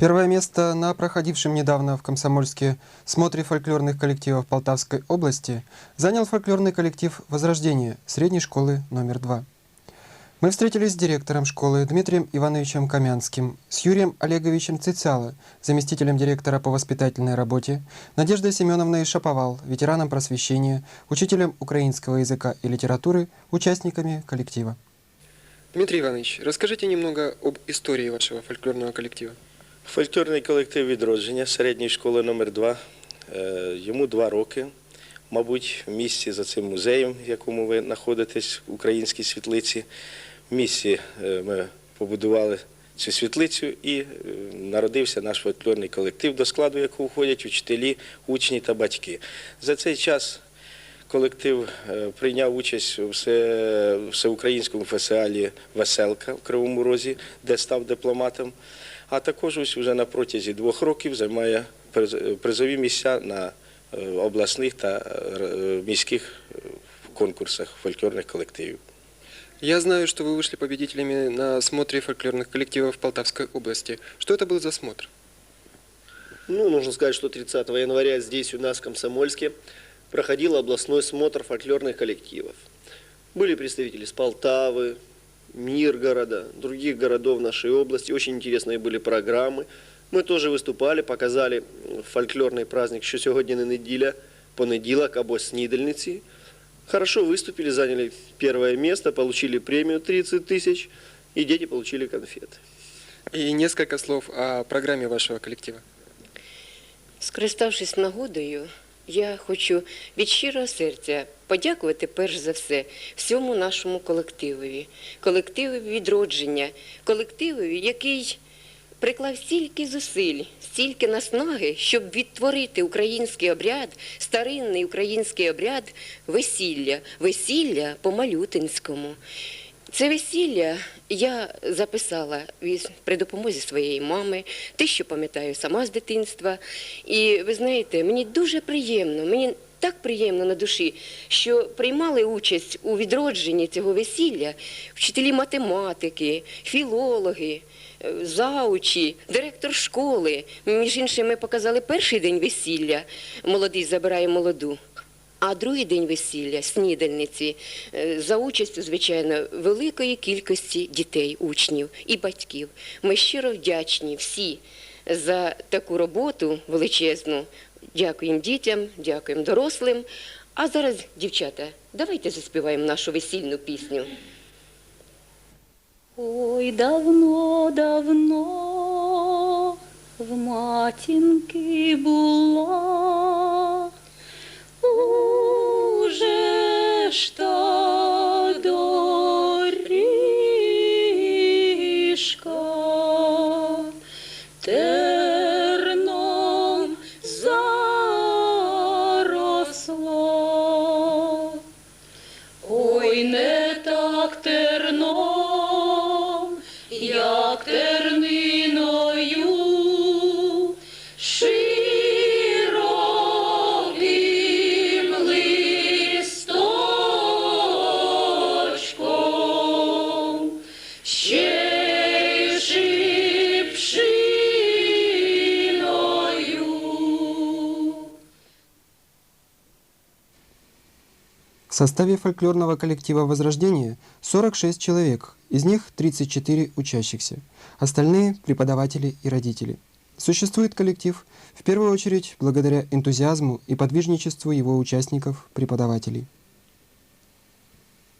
Первое место на проходившем недавно в Комсомольске смотре фольклорных коллективов Полтавской области занял фольклорный коллектив «Возрождение» средней школы номер два. Мы встретились с директором школы Дмитрием Ивановичем Камянским, с Юрием Олеговичем Цицало, заместителем директора по воспитательной работе, Надеждой Семеновной Шаповал, ветераном просвещения, учителем украинского языка и литературы, участниками коллектива. Дмитрий Иванович, расскажите немного об истории вашего фольклорного коллектива. Фольклорний колектив відродження середньої школи номер 2 Йому два роки. Мабуть, в місці за цим музеєм, в якому ви знаходитесь, в українській світлиці. В місці е, ми побудували цю світлицю і е, народився наш фольклорний колектив, до складу якого входять учителі, учні та батьки. За цей час колектив е, прийняв участь у все- всеукраїнському фестивалі Веселка в Кривому Розі, де став дипломатом. А також ось вже на протязі двох років займає приз- призові місця на е, обласних та е, міських е, конкурсах фольклорних колективів. Я знаю, что вы вышли победителями на смотре фольклорных коллективов Полтавской области. Что это был за смотр? Ну, нужно сказать, что 30 января здесь у нас в Комсомольске проходил областной смотр фольклорных коллективов. Были представители с Полтавы, Миргорода, других городов нашей области. Очень интересные были программы. Мы тоже выступали, показали фольклорный праздник, що сьогодні не неділя, понеділок або снідальниці. Хорошо выступили, заняли первое место, получили премию 30 тысяч, и дети получили конфеты. И несколько слов о программе вашего коллектива. Скориставшись нагодою, я хочу від щирого серця подякувати перш за все всьому нашому колективові, колективові відродження, колективові, який приклав стільки зусиль, стільки наснаги, щоб відтворити український обряд, старинний український обряд весілля, весілля по малютинському. Це весілля я записала при допомозі своєї мами, те, що пам'ятаю сама з дитинства. І ви знаєте, мені дуже приємно, мені так приємно на душі, що приймали участь у відродженні цього весілля вчителі математики, філологи, е, заучі, директор школи. Між іншим, ми показали перший день весілля. Молодий забирає молоду. А другий день весілля, снідальниці, е, за участю, звичайно, великої кількості дітей, учнів і батьків. Ми щиро вдячні всі за таку роботу величезну. Дякуємо дітям, дякуємо дорослим. А зараз, дівчата, давайте заспіваємо нашу весільну пісню. Ой, давно, давно в матінки була, В составе фольклорного коллектива «Возрождение» 46 человек, из них 34 учащихся, остальные – преподаватели и родители. Существует коллектив в первую очередь благодаря энтузиазму и подвижничеству его участников, преподавателей.